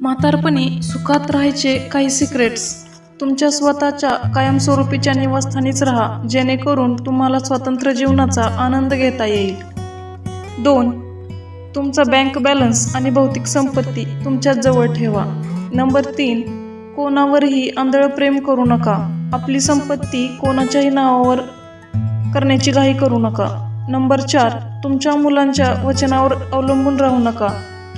म्हातारपणी सुखात राहायचे काही सिक्रेट्स तुमच्या स्वतःच्या कायमस्वरूपीच्या निवासस्थानीच राहा जेणेकरून तुम्हाला स्वतंत्र जीवनाचा आनंद घेता येईल. दोन तुमचा बँक बॅलन्स आणि भौतिक संपत्ती तुमच्याच जवळ ठेवा. नंबर तीन कोणावरही आंधळ प्रेम करू नका. आपली संपत्ती कोणाच्याही नावावर करण्याची घाई करू नका. नंबर चार तुमच्या मुलांच्या वचनावर अवलंबून राहू नका.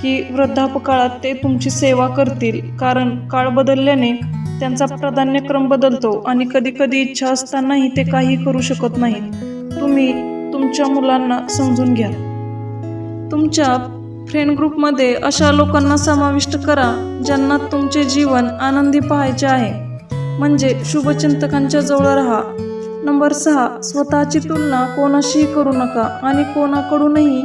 की वृद्धापकाळात ते तुमची सेवा करतील कारण काळ बदलल्याने त्यांचा प्राधान्यक्रम बदलतो आणि कधी कधी इच्छा असतानाही ते काही करू शकत नाहीत. तुम्ही तुमच्या मुलांना समजून घ्या. तुमच्या फ्रेंड ग्रुपमध्ये अशा लोकांना समाविष्ट करा ज्यांना तुमचे जीवन आनंदी पाहायचे आहे. म्हणजे शुभचिंतकांच्या जवळ राहा. नंबर सहा स्वतःची तुलना कोणाशीही करू नका आणि कोणाकडूनही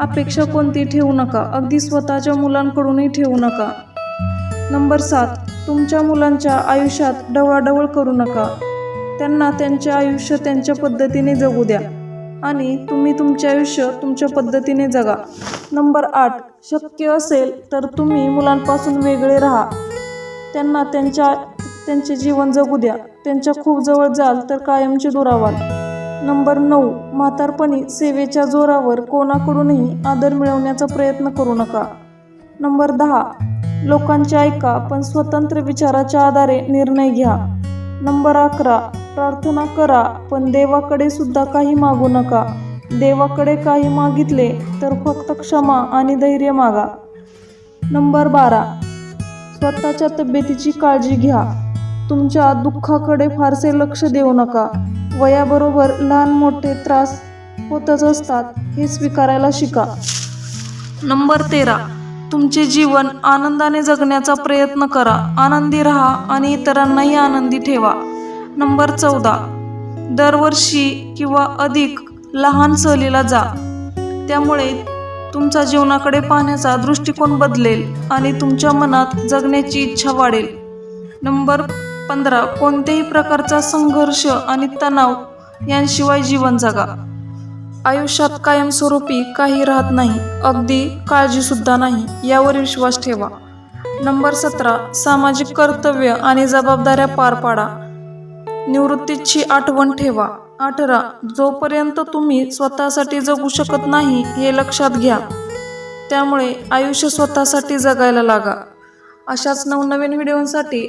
अपेक्षा कोणती ठेवू नका. अगदी स्वतःच्या मुलांकडूनही ठेवू नका. नंबर सात तुमच्या मुलांच्या आयुष्यात ढवळाढवळ करू नका. त्यांना त्यांचे आयुष्य त्यांच्या पद्धतीने जगू द्या. आणि तुम्ही तुमचे आयुष्य तुमच्या पद्धतीने जगा. नंबर आठ शक्य असेल तर तुम्ही मुलांपासून वेगळे राहा. त्यांना त्यांच्या त्यांचे जीवन जगू द्या. त्यांच्या खूप जवळ जाल तर कायमचे दुरावाल. नंबर नऊ म्हातारपणी सेवेच्या जोरावर कोणाकडूनही आदर मिळवण्याचा प्रयत्न करू नका. नंबर दहा लोकांचे ऐका पण स्वतंत्र विचाराच्या आधारे निर्णय घ्या. नंबर अकरा प्रार्थना करा पण देवाकडे सुद्धा काही मागू नका. देवाकडे काही मागितले तर फक्त क्षमा आणि धैर्य मागा. नंबर बारा स्वतःच्या तब्येतीची काळजी घ्या. तुमच्या दुःखाकडे फारसे लक्ष देऊ नका. वयाबरोबर लहान मोठे त्रास होतच असतात हे स्वीकारायला शिका. नंबर तेरा. तुमचे जीवन आनंदाने जगण्याचा प्रयत्न करा. आनंदी राहा आणि इतरांनाही आनंदी ठेवा. नंबर चौदा. दरवर्षी किंवा अधिक लहान सहलीला जा. त्यामुळे तुमचा जीवनाकडे पाहण्याचा दृष्टिकोन बदलेल आणि तुमच्या मनात जगण्याची इच्छा वाढेल. नंबर पंधरा कोणत्याही प्रकारचा संघर्ष आणि तणाव यांशिवाय जीवन जगा. आयुष्यात कायमस्वरूपी काही राहत नाही अगदी काळजीसुद्धा नाही यावर विश्वास ठेवा. नंबर सतरा सामाजिक कर्तव्य आणि जबाबदाऱ्या पार पाडा. निवृत्तीची आठवण ठेवा. अठरा जोपर्यंत तुम्ही स्वतःसाठी जगू शकत नाही हे लक्षात घ्या. त्यामुळे आयुष्य स्वतःसाठी जगायला लागा. अशाच नवनवीन व्हिडिओंसाठी